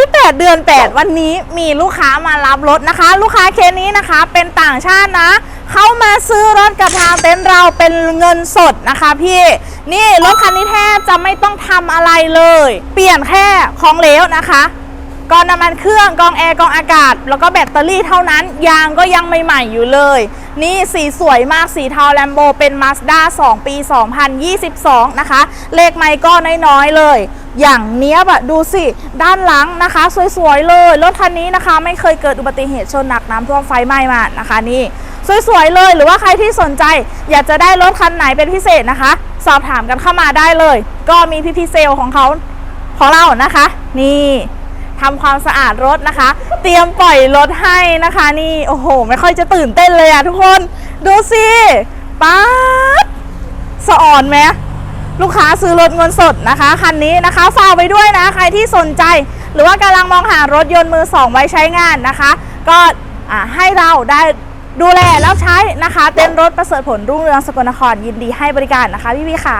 ที่ 8 เดือน 8 วันนี้มีลูกค้ามารับรถนะคะ ลูกค้าเคสนี้นะคะเป็นต่างชาตินะเข้ามาซื้อรถกับทางเต็นท์เราเป็นเงินสดนะคะพี่นี่รถคันนี้แทบจะไม่ต้องทำอะไรเลย เปลี่ยนแค่ของเหลวนะคะกองน้ำมันเครื่องกองแอร์กองอากาศ แล้วก็แบตเตอรี่เท่านั้น ยางก็ยังใหม่ๆอยู่เลย นี่สีสวยมากสีเทาแลมโบเป็น Mazda 2 ปี 2022 นะคะ เลขไมค์ก็น้อยๆเลย อย่างเนี้ยบอะดูสิ ด้านหลังนะคะ สวยๆเลย รถคันนี้นะคะ ไม่เคยเกิดอุบัติเหตุชนหนักน้ำท่วมไฟไหม้มานะคะนี่สวยๆเลย หรือว่าใครที่สนใจ อยากจะได้รถคันไหนเป็นพิเศษนะคะ สอบถามกันเข้ามาได้เลย ก็มีพี่พีเซลของเขาของเรานะคะ นี่ทำความสะอาดรถนะคะ เตรียมปล่อยรถให้นะคะ นี่โอ้โห ไม่ค่อยจะตื่นเต้นเลยอะทุกคน ดูสิป๊าดสะอ่อนไหม ลูกค้าซื้อรถเงินสดนะคะคันนี้นะคะฝากไว้ด้วยนะใครที่สนใจ หรือว่ากำลังมองหารถยนต์มือสองไว้ใช้งานนะคะ ก็ให้เราได้ดูแลแล้วใช้นะคะ เต้นรถประเสริฐผลรุ่งเรืองสกลนครยินดีให้บริการนะคะพี่พี่ขา